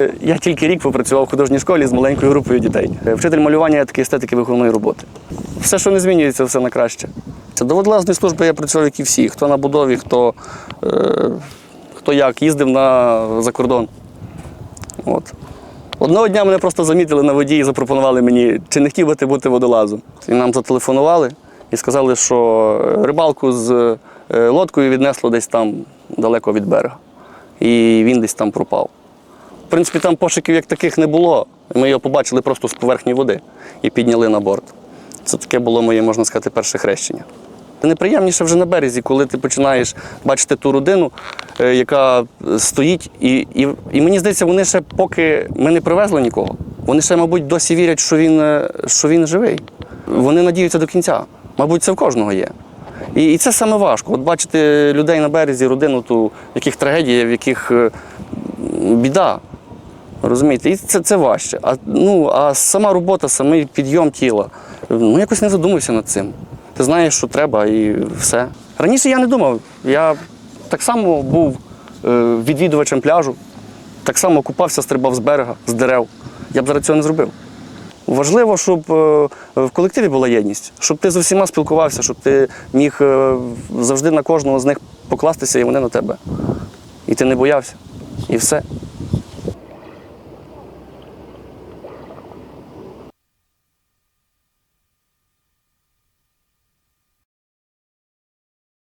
Е, Я тільки рік попрацював в художній школі з маленькою групою дітей. Е, Вчитель малювання та естетики виховної роботи. Все, що не змінюється, все на краще. До водолазної служби я працював, як і всі. Хто на будові, хто, е, хто як, їздив на, за кордон. От. Одного дня мене просто замітили на воді і запропонували мені, чи не хотів би ти бути водолазом. І нам зателефонували і сказали, що рибалку з е, лодкою віднесло десь там далеко від берега. І він десь там пропав. В принципі, там пошуків як таких не було. Ми його побачили просто з поверхні води і підняли на борт. Це таке було моє, можна сказати, перше хрещення. Неприємніше вже на березі, коли ти починаєш бачити ту родину, е, яка стоїть, і, і, і мені здається, вони ще поки ми не привезли нікого. Вони ще, мабуть, досі вірять, що він, е, що він живий. Вони надіються до кінця. Мабуть, це в кожного є. І, і це саме важко. От бачити людей на березі, родину, ту, в яких трагедія, в яких е, біда. Розумієте, і це, це важче. А, ну, а сама робота, самий підйом тіла, ну якось не задумався над цим. Ти знаєш, що треба, і все. Раніше я не думав. Я так само був е, відвідувачем пляжу, так само купався, стрибав з берега, з дерев. Я б зараз цього не зробив. Важливо, щоб е, в колективі була єдність, щоб ти з усіма спілкувався, щоб ти міг е, завжди на кожного з них покластися і вони на тебе. І ти не боявся. І все.